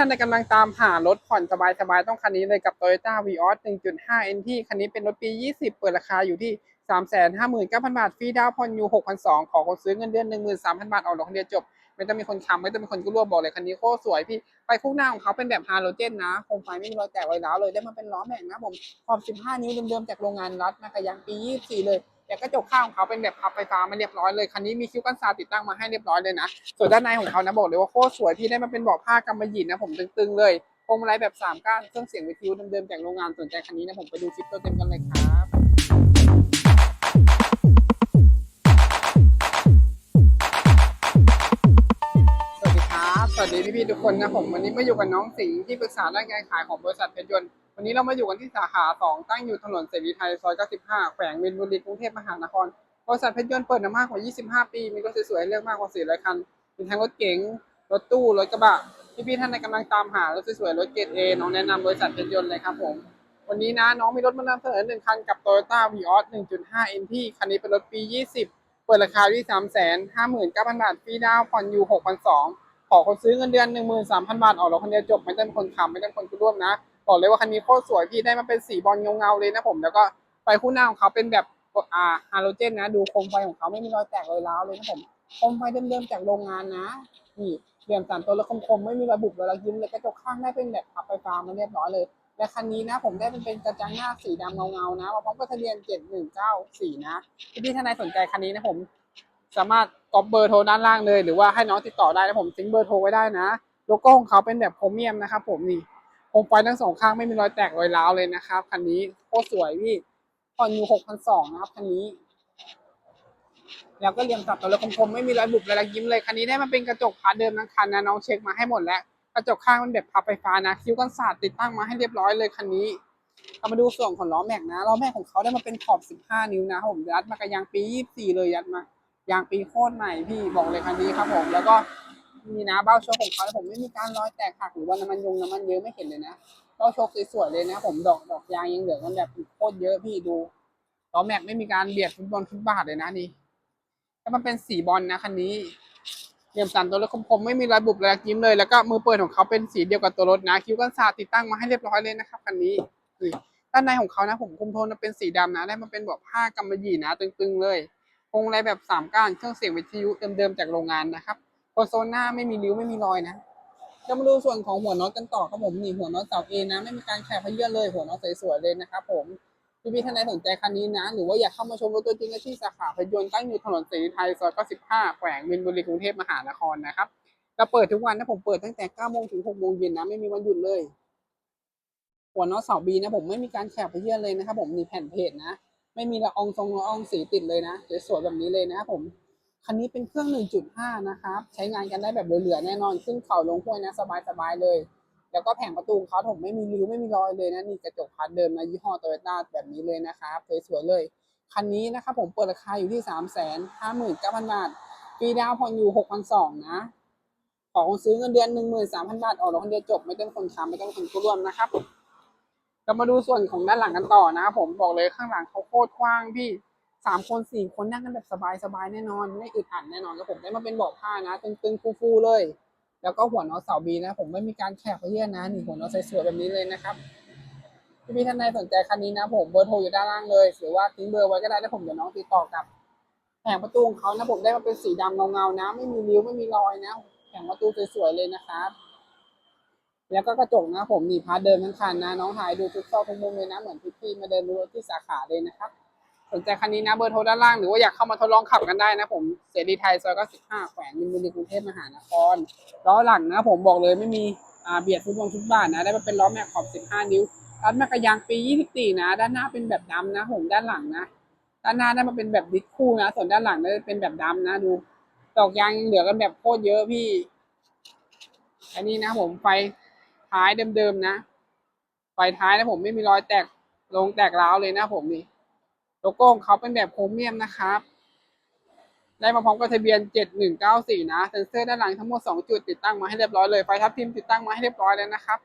ท่านกำลังตามหารถผ่อนสบายๆ ต้องคันนี้เลยกับ Toyota Vios 1.5 NT คันนี้เป็นรถปี 20 เปิดราคาอยู่ที่ 359,000 บาท ฟรีดาวน์ผ่อนอยู่ 6,200 ขอคนซื้อเงินเดือน 13,000 บาท ออกรถคนเดียวจบ ไม่ต้องมีคนค้ำไม่ต้องมีคนกู้ร่วมบอกเลยคันนี้โคตรสวยพี่ ไปคู่หน้าของเขาเป็นแบบฮาโลเจนนะโคมไฟไม่มีรอยแตกรอยร้าวเลย ได้มาเป็นล้อแม็กนะผมขอบ15 นิ้วเดิมๆจากโรงงานรัดนะกระยังปี 24 เลย แต่กระจกข้างของเขาเป็นแบบพับไฟฟ้ามาเรียบร้อยเลยคันนี้มีคิ้วกันซาติดตั้งมาให้เรียบร้อยเลยนะส่วนด้านในของเขานะบอกเลยว่าโคตรสวยพี่ได้มาเป็นเบาะผ้ากำมะหยี่นะผมตึงๆเลยพวงมาลัยแบบสามก้านเครื่องเสียงวิทยุเดิมๆจากโรงงานสนใจคันนี้นะผมไปดูคลิปตัวเต็มกันเลยครับสวัสดีครับสวัสดีพี่ๆทุกคนนะผมวันนี้มาอยู่กับน้องสิงห์ที่ปรึกษาด้านการขายของบริษัทเพชรยนต์ วันนี้เรามาอยู่กันที่สาขา 2 ตั้งอยู่ถนนเสรีไทยซอย 95 แขวงมินบุรีกรุงเทพมหานครบริษัทเพชรยนต์เปิดมามากกว่า 25 ปี มีรถสวยๆให้เลือกมากกว่า 400 คัน มีทั้งรถเก๋ง รถตู้ รถกระบะ พี่ๆท่านใดกำลังตามหารถสวยๆรถเกรด A น้องแนะนำบริษัทเพชรยนต์เลยครับผม วันนี้นะน้องมีรถมานำเสนอหนึ่งคันกับ Toyota Vios 1.5 NT คันนี้เป็นรถปี 20 เปิดราคาที่ 359,000 บาทฟรีดาวน์ผ่อนอยู่ 6,200ขอคนซื้อเงินเดือน 13,000 บาทออกรถคันเดียวจบไม่ต้องคนขับไม่ต้องเป็นคนร่วมนะ บอกเลยว่าคันนี้โคตรสวยพี่ได้มาเป็นสีบอลเงาๆเลยนะผม แล้วก็ไฟคู่หน้าของเขาเป็นแบบอ่าฮาโลเจนนะ ดูโคมไฟของเขาไม่มีรอยแตกรอยร้าวเลยนะผมโคมไฟเดิมๆจากโรงงานนะนี่เหลี่ยมสันตัวและคมๆไม่มีระบุเวลายิ้มเลยกระจกข้างได้เป็นแบบพับไฟฟ้ามาเรียบร้อยเลยและคันนี้นะผมได้เป็นเป็นกระจังหน้าสีดำเงาๆนะมาพร้อมกับทะเบียน7194นะพี่นะพี่ๆท่านใดสนใจคันนี้นะผม สามารถก๊อปเบอร์โทรด้านล่างเลย หรือว่าให้น้องติดต่อได้นะผมทิ้งเบอร์โทรไว้ได้นะโลโก้ของเขาเป็นแบบโครเมียมนะครับผมนี่ โคมไฟทั้งสองข้างไม่มีรอยแตกรอยร้าวเลยนะครับคันนี้โคตรสวยพี่ผ่อนอยู่6,200นะครับคันนี้ แล้วก็เรียงสับตัวแล้วคมๆไม่มีรอยบุบรอยยิ้มเลยคันนี้ได้มาเป็นกระจกพาร์ทเดิมทั้งคันนะน้องเช็คมาให้หมดแล้วกระจกข้างมันแบบพับไฟฟ้านะคิ้วกันศาสต์ติดตั้งมาให้เรียบร้อยเลยคันนี้เรามาดูส่วนของล้อแม็กนะล้อแม็กของเขาได้มาเป็นขอบ 15 นิ้วนะผมยัดมากับยางปี 24 เลยยัดมายางปีโคตรใหม่พี่บอกเลยคันนี้ครับผมแล้วก็ มีนะเบ้าโชคของเขาผมไม่มีการรอยแตกหักหรือว่าน้ำมันยงน้ำมันเยอะไม่เห็นเลยนะเบ้าโชคสวยๆเลยนะ ผมดอกดอกยางยังเหลือกันแบบโคตรเยอะพี่ดูล้อแม็กไม่มีการเบียดฟุตบอลฟุตบาทเลยนะนี่ถ้ามันเป็นสีบอลนะคันนี้เหลี่ยมสันตัวรถคมๆไม่มีรอยบุบรอยยิ้มเลยแล้วก็มือเปิดของเขาเป็นสีเดียวกับตัวรถนะ คิ้วกันศาติดตั้งมาให้เรียบร้อยเลยนะครับคันนี้นี่ด้านในของเขานะ ผมคุมโทนเป็นสีดำนะ ได้มาเป็นแบบผ้ากำมะหยี่นะ ตึงๆเลยพวงอะไรแบบสามก้านเครื่องเสียงวิทยุเดิมๆจากโรงงานนะครับ โซลหน้าไม่มีริ้วไม่มีรอยนะจะมาดูส่วนของหัวน็อตกันต่อครับผมนี่หัวน็อตเสาเอนะไม่มีการแขกพเยื่อเลยหัวน็อตสวยๆเลยนะครับผมพี่พี่ท่านใดสนใจคันนี้นะ หรือว่าอยากเข้ามาชมรถตัวจริงที่สาขาพยนต์ตั้งอยู่ถนนศรีไทยซอย95แขวงมินบุรีกรุงเทพมหานครนะครับเราเปิดทุกวันนะผมเปิดตั้งแต่9โมงถึง6โมงเย็นนะไม่มีวันหยุดเลย หัวน็อตเสาบีนะผมไม่มีการแขกไปเยื่อเลยนะครับผมมีแผ่นเพจนะ ไม่มีละอองทรงละอองสีติดเลยนะสวยๆแบบนี้เลยนะครับผม คันนี้เป็นเครื่อง 1.5 นะครับ ใช้งานกันได้แบบเหลือๆแน่นอน ขึ้นเข่าลงห้วยนะสบายๆเลย แล้วก็แผงประตูเขาผมไม่มีริ้วไม่มีรอยเลยนะนี่กระจกพาร์ทเดิมนะยี่ห้อโตโยต้าแบบนี้เลยนะครับสวยๆเลย คันนี้นะครับผมเปิดราคาอยู่ที่ 3 5 9 0 0 0 บาทฟรีดาวน์ผ่อนอยู่6,200นะขอคนซื้อเงินเดือน 13,000 บาท ออกรถคนเดียวจบไม่ต้องคนค้ำไม่ต้องคนกู้ร่วมนะครับเรามาดูส่วนของด้านหลังกันต่อนะครับผมบอกเลยข้างหลังเขาโคตรกว้างพี่ สามคนสี่คนนั่งกันแบบสบายๆแน่นอนไม่อึดอัดแน่นอนแล้วผมได้มาเป็นบาะผ้านะตึงๆฟูๆเลย แล้วก็หัวนอเสาบีนะ ผมไม่มีการแขกเยื่อนนะนี่หัวนอสวยๆแบบนี้เลยนะครับพี่พี่ๆท่านใดสนใจคันนี้นะ ผมเบอร์โทรอยู่ด้านล่างเลยหรือว่าทิ้งเบอร์ไว้ก็ได้แล้วผมเดี๋ยวน้องติดต่อกับแผงประตูของเขานะผมได้มาเป็นสีดำเงาๆนะ ไม่มีริ้วไม่มีรอยนะแผงประตูสวยๆเลยนะครับแล้วก็กระจกนะผมนี่พาเดิมทั้งคันนะ น้องหายดูทุกซอกทุกมุมเลยนะ เหมือนพี่ๆมาเดินดูที่สาขาเลยนะครับ สนใจคันนี้นะเบอร์โทรด้านล่างหรือว่าอยากเข้ามาทดลองขับกันได้นะผมเสรีไทยซอย95แขวงมินบุรีกรุงเทพมหานครล้อหลังนะผมบอกเลยไม่มีอ่าเบียดฟุตบอลฟุตบาทนะได้มาเป็นล้อแม็กขอบ15นิ้วรัดแม็กกระยางปี24นะ ด้านหน้าเป็นแบบดำนะ ผมด้านหลังนะ ด้านหน้าได้มาเป็นแบบดิสคู่นะ ส่วนด้านหลังได้เป็นแบบดำนะดูดอกยางยังเหลือกันแบบโคตรเยอะพี่ อันนี้นะผมไฟท้ายเดิมๆนะ ไฟท้ายนะผมไม่มีรอยแตกลงแตกร้าวเลยนะผมนี่ โลโก้ของเขาเป็นแบบโครเมียมนะครับ ได้มาพร้อมกับทะเบียน 7194 นะเซ็นเซอร์ด้านหลังทั้งหมด 2 จุดติดตั้งมาให้เรียบร้อยเลยไฟทับทิมติดตั้งมาให้เรียบร้อยแล้วนะครับ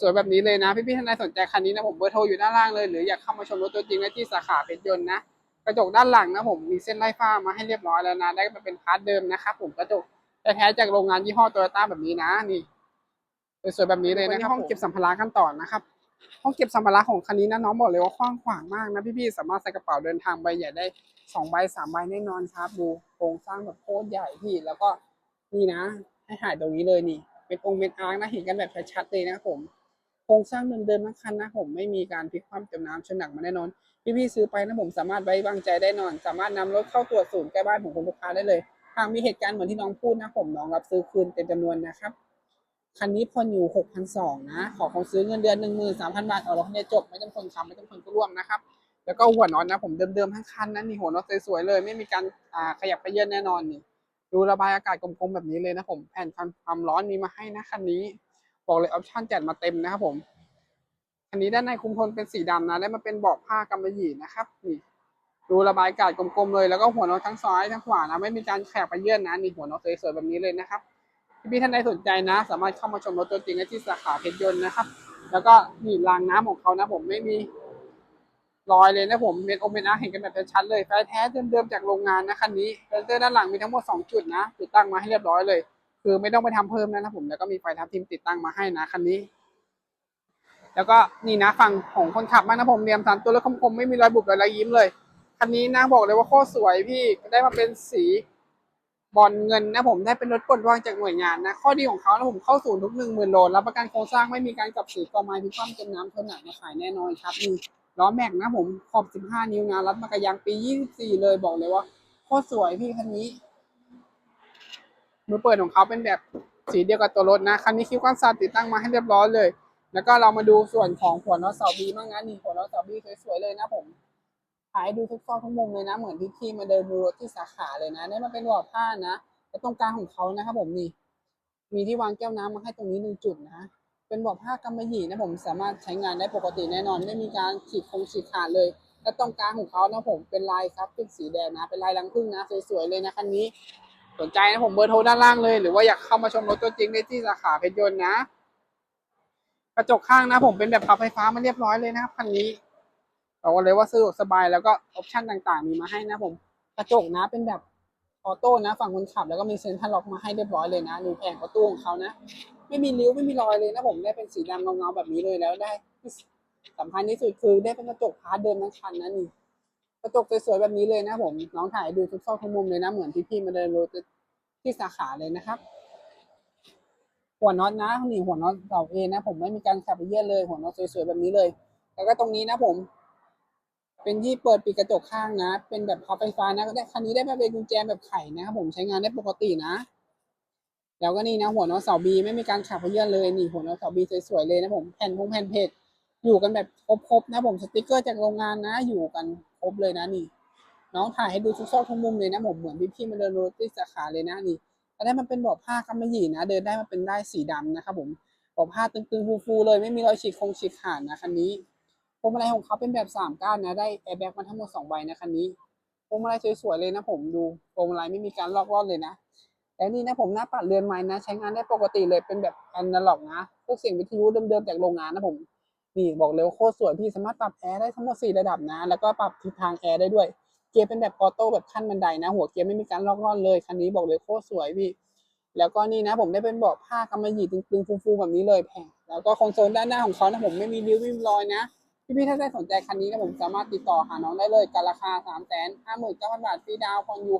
สวยๆแบบนี้เลยนะ พี่ๆท่านใดสนใจคันนี้นะผมเบอร์โทรอยู่ด้านล่างเลยหรืออยากเข้ามาชมรถตัวจริงได้ที่สาขาเพชรยนต์นะกระจกด้านหลังนะผมมีเส้นไล่ฟ้ามาให้เรียบร้อยแล้วนะได้มาเป็นพาร์ทเดิมนะครับผมกระจกแท้ๆจากโรงงานยี่ห้อโตโยต้าแบบนี้นะนี่สวยๆแบบนี้เลยนะครับห้องเก็บสัมภาระกันต่อนะครับ ห้องเก็บสัมภาระของคันนี้นะน้องบอกเลยว่ากว้างขวางมากนะพี่ๆสามารถใส่กระเป๋าเดินทางใบใหญ่ได้สองใบสามใบแน่นอนครับดูโครงสร้างแบบโคตรใหญ่พี่แล้วก็นี่นะ ให้ถ่ายตรงนี้เลยนี่ เป็นองค์เป็นอาร์คนะเห็นกันแบบชัดๆเลยนะผมโครงสร้างเดิมๆทั้งคันนะผมไม่มีการพลิกคว่ำจมน้ำชนหนักมาแน่นอนพี่ๆซื้อไปนะผมสามารถไว้วางใจได้นอน สามารถนำรถเข้าตรวจศูนย์ใกล้บ้านของคุณลูกค้าได้เลยหากมีเหตุการณ์เหมือนที่น้องพูดนะผมน้องรับซื้อคืนเต็มจำนวนนะครับ คันนี้ผ่อนอยู่หกพันสองนะ ขอของซื้อเงินเดือนหนึ่งหมื่นสามพันบาทเอารถเนี่ยจบ ไม่ต้องคนค้ำไม่ต้องคนก็ร่วมนะครับ แล้วก็หัวน็อตนะ ผมเดิมๆทั้งคันนะนี่หัวน็อตสวยๆเลย ไม่มีการอ่าขยับขยื่นแน่นอนนี่ดูระบายอากาศกลมๆแบบนี้เลยนะผมแผ่นกันความร้อนมีมาให้นะคันนี้ บอกเลยออปชั่นจัดมาเต็มนะครับผมคันนี้ด้านในคุมโทนเป็นสีดำนะได้มาเป็นเบาะผ้ากำมะหยี่นะครับนี่ดูระบายอากาศกลมๆเลยแล้วก็หัวน็อตทั้งซ้ายทั้งขวานะไม่มีการแขกไปเยื่อนนะนี่หัวน็อตสวยๆแบบนี้เลยนะครับ พี่ท่านใดสนใจนะ สามารถเข้ามาชมรถตัวจริงได้ที่สาขาเพชรยนต์นะครับ แล้วก็นี่รางน้ำของเขานะ ผมไม่มีรอยเลยนะผมเม็ดโอเมนอาเห็นกันแบบชัดเลยไฟแท้เดิมๆจากโรงงานนะคันนี้เฟลเตอร์ด้านหลังมีทั้งหมด 2 จุดนะ ติดตั้งมาให้เรียบร้อยเลย คือไม่ต้องไปทำเพิ่มนะนะผมแล้วก็มีไฟทับทิมติดตั้งมาให้นะคันนี้ แล้วก็นี่นะฝั่งของคนขับมานะผมเรียมสันตัวรถคมๆไม่มีรอยบุบรอยยิ้มเลยคันนี้นะบอกเลยว่าโคตรสวยพี่ได้มาเป็นสี บอลเงินนะผมได้เป็นรถปลดวางจากหน่วยงานนะ ข้อดีของเขานะผมเข้าสู่ทุกหนึ่งหมื่นโลรับประกันโครงสร้างไม่มีการกลับสีกอไม้พิความจมน้ำทนหนักมาขายแน่นอนครับนี่ล้อแม็กนะผมขอบ 15 นิ้วนะรัดมากระยางปี 24 เลยบอกเลยว่าโคตรสวยพี่คันนี้มือเปิดของเขาเป็นแบบสีเดียวกับตัวรถนะคันนี้คิ้วก้อนซาติดตั้งมาให้เรียบร้อยเลย แล้วก็เรามาดูส่วนของหัวน็อตเสาบีบ้างนะนี่หัวน็อตเสาบีสวยๆเลยนะผมายดูทุกซอกทุกมุมเลยนะ เหมือนที่ที่มาเดินดูรถที่สาขาเลยนะได้มาเป็นหลอดผ้านะและตรงกลางของเขานะครับผมนี่ มีที่วางแก้วน้ำมาให้ตรงนี้หนึ่งจุดนะเป็นบอดผ้ากำมะหยี่นะผมสามารถใช้งานได้ปกติแน่นอน ไม่มีการขีดคงฉีกขาดเลย และตรงกลางของเขานะผมเป็นลายครับเป็นสีแดงนะ เป็นลายรังผึ้งนะสวยๆเลยนะคันนี้ สนใจนะผมเบอร์โทรด้านล่างเลย หรือว่าอยากเข้ามาชมรถตัวจริงได้ที่สาขาเพชรยนต์นะ กระจกข้างนะผมเป็นแบบปรับไฟฟ้ามาเรียบร้อยเลยนะครับคันนี้ บอกเลยว่าสะดวกสบายแล้วก็ออปชั่นต่างๆ มีมาให้นะผมกระจกนะเป็นแบบออโต้นะ ฝั่งคนขับแล้วก็มีเซ็นทรัลล็อกมาให้เรียบร้อยเลยนะดูแผงประตูของเขานะ ไม่มีริ้วไม่มีรอยเลยนะผมได้เป็นสีดำเงาๆแบบนี้เลยแล้วได้สำคัญที่สุดคือได้เป็นกระจกพาร์ทเดิมทั้งคันนะนี่กระจกสวยๆแบบนี้เลยนะผมน้องถ่ายดูทุกซอกทุกมุมเลยนะเหมือนที่พี่มาเดินรถที่สาขาเลยนะครับหัวน็อตนะนี่หัวน็อตเสาเอนะ ผมไม่มีการขับไปเยี่ยเลย หัวน็อตสวยๆแบบนี้เลย แล้วก็ตรงนี้นะผม เป็นที่เปิดปิดกระจกข้างนะ เป็นแบบพับไฟฟ้านะก็ได้คันนี้ได้มาเป็นกุญแจแบบไขนะครับผมใช้งานได้ปกตินะ แล้วก็นี่นะหัวนอเสาบีไม่มีการขับเยี่ยเลยนี่หัวนอเสาบีสวยๆเลยนะผมแผ่นพงแผ่นเพจอยู่กันแบบครบๆนะผมสติกเกอร์จากโรงงานนะ อยู่กันครบเลยนะนี่ น้องถ่ายให้ดูทุกซอกทุกมุมเลยนะผมเหมือนพี่ๆมาเดินรถที่สาขาเลยนะนี่แล้วได้มันเป็นเบาะผ้ากำมะหยี่นะ เดินได้มาเป็นได้สีดำนะครับผมเบาะผ้าตึงๆฟูๆเลยไม่มีรอยฉีกคงฉีกขาดนะคันนี้ วงมาลัยของเขาเป็นแบบสามก้านนะ ได้แอร์แบ็กมาทั้งหมดสองใบนะคันนี้พวงมาลัยสวยๆเลยนะผมดูพวงมาลัยไม่มีการลอกล่อนเลยนะแล้วนี่นะผมหน้าปัดเรือนไม้นะ ใช้งานได้ปกติเลยเป็นแบบแอนาล็อกนะพวกเสียงวิทยุเดิมๆจากโรงงานนะผมนี่บอกเลยว่าโคตรสวยพี่สามารถปรับแอร์ได้ทั้งหมด4ระดับนะ แล้วก็ปรับทิศทางแอร์ได้ด้วย เกียร์เป็นแบบออโต้แบบขั้นบันไดนะ หัวเกียร์ไม่มีการลอกล่อนเลยคันนี้บอกเลยโคตรสวยพี่แล้วก็นี่นะผมได้เป็นเบาะผ้ากำมะหยี่ตึงๆฟูๆแบบนี้เลยแผงแล้วก็คอนโซลด้านหน้าของเขานะผมไม่มีริ้วไม่มีรอยนะ พี่ๆ ถ้าได้สนใจคันนี้นะผมสามารถติดต่อหาน้องได้เลยกันราคา 3 5 9 0 0 0 บาทฟรีดาวน์ผ่อนยู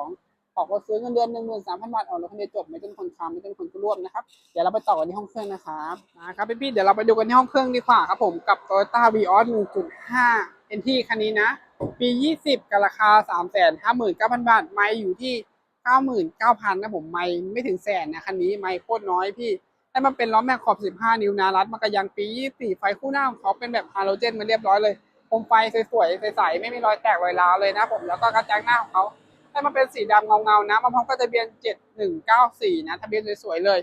6,200ขอก็ซื้อเงินเดือน 13,000 บาทออกรถคันเดียวจบ ไม่เป็นคนค้ำไม่เป็นคนร่วมนะครับ เดี๋ยวเราไปต่อกันที่ห้องเครื่องนะครับนะครับพี่ๆ เดี๋ยวเราไปดูกันที่ห้องเครื่องดีกว่าครับผมกับ Toyota Vios 1.5 NT คันนี้นะ ปี 20 กับราคา 359,000 บาท ไม่อยู่ที่ 99,000นะผมไม่ไม่ถึงแสนนะคันนี้ไม่โคตรน้อยพี่ ให้มันเป็นล้อแม็กขอบ 15 นิ้วนะรัดมากระยังปี 24 ไฟคู่หน้าของเขาเป็นแบบฮาโลเจนมาเรียบร้อยเลยโคมไฟสวยๆใสๆไม่มีรอยแตกรอยร้าวเลยนะผมแล้วก็กระจังหน้าของเขาให้มันเป็นสีดำเงาๆนะมาพร้อมกับทะเบียน 7194 นะทะเบียนสวยๆเลย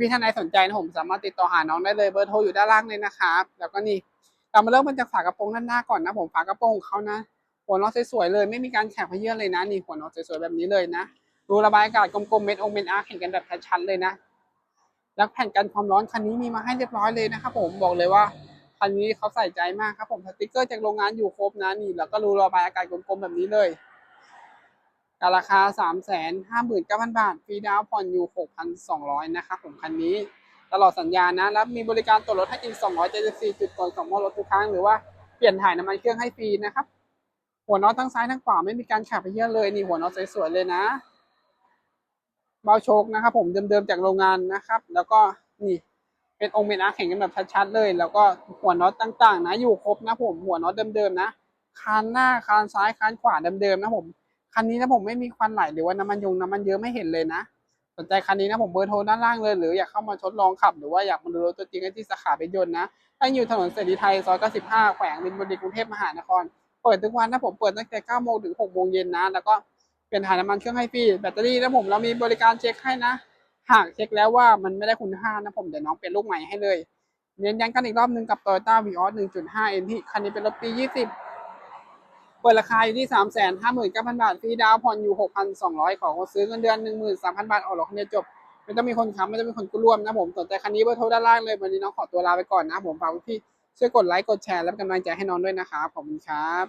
พี่ๆท่านใดสนใจนะผมสามารถติดต่อหาน้องได้เลยเบอร์โทรอยู่ด้านล่างเลยนะครับแล้วก็นี่เรามาเริ่มกันจากฝากระโปรงด้านหน้าก่อนนะผมฝากระโปรงของเขานะ หัวน็อตสวยๆเลย ไม่มีการแข็งพเยื่อเลยนะนี่หัวน็อตสวยๆแบบนี้เลยนะ ดูระบายอากาศกลมๆเม็ดองเม็ดอาร์เห็นกันแบบชัดๆเลยนะ แล้วแผ่นกันความร้อนคันนี้มีมาให้เรียบร้อยเลยนะครับผมบอกเลยว่าคันนี้เขาใส่ใจมากครับผมสติกเกอร์จากโรงงานอยู่ครบนะนี่แล้วก็ดูระบายอากาศกลมๆแบบนี้เลยราคา 3 5 9 0 0 0 บาทฟรีดาวน์ผ่อนอยู่ 6,200 นะครับผมคันนี้ ตลอดสัญญานะ แล้วมีบริการตรวจรถให้อีก 274 จุดก่อนสองมอรถทุกครั้ง หรือว่าเปลี่ยนถ่ายน้ำมันเครื่องให้ฟรีนะครับ หัวน็อตทั้งซ้ายทั้งขวาไม่มีการขับไปเยอะเลย นี่หัวน็อตสวยๆเลยนะ เบาโชคนะครับ ผมเดิมๆจากโรงงานนะครับ แล้วก็นี่เป็นองค์เป็นอาร์คเห็นกันแบบชัดๆเลย แล้วก็หัวน็อตต่างๆ นะอยู่ครบนะผมหัวน็อตเดิมๆนะคานหน้าคานซ้ายคานขวาเดิมๆนะผมคันนี้นะผมไม่มีควันไหลหรือว่าน้ำมันยงน้ำมันเยอะไม่เห็นเลยนะสนใจคันนี้นะผมเบอร์โทรด้านล่างเลยหรืออยากเข้ามาทดลองขับ หรือว่าอยากมาดูรถตัวจริงที่สาขาเป็นยนต์นะตั้งอยู่ถนนเสรีไทยซอย95แขวงมินบุรีกรุงเทพมหานคร เปิดทุกวันนะผมเปิดตั้งแต่9โมงถึง6โมงเย็นนะ แล้วก็ เปลี่ยนถ่ายน้ำมันเครื่องให้ฟรีแบตเตอรี่นะผมเรามีบริการเช็คให้นะ หากเช็คแล้วว่ามันไม่ได้คุณค่านะผมเดี๋ยวน้องเปลี่ยนลูกใหม่ให้เลย เน้นย้ำกันอีกรอบหนึ่งกับ Toyota Vios 1.5 NT คันนี้เป็นรถปี 20 เปิดราคาอยู่ที่ 359,000 บาทฟรีดาวน์ผ่อนอยู่ 6,200 ขอคนซื้อเงินเดือน 13,000 บาทออกหรถคันเดียวจบไม่ต้องมีคนค้ำไม่ต้องมีคนกู้ร่วมนะผมสนใจคันนี้เบอร์โทรด้านล่างเลยวันนี้น้องขอตัวลาไปก่อนนะผมฝากพี่ช่วยกดไลค์กดแชร์และเป็นกำลังใจให้น้องด้วยนะครับขอบคุณครับ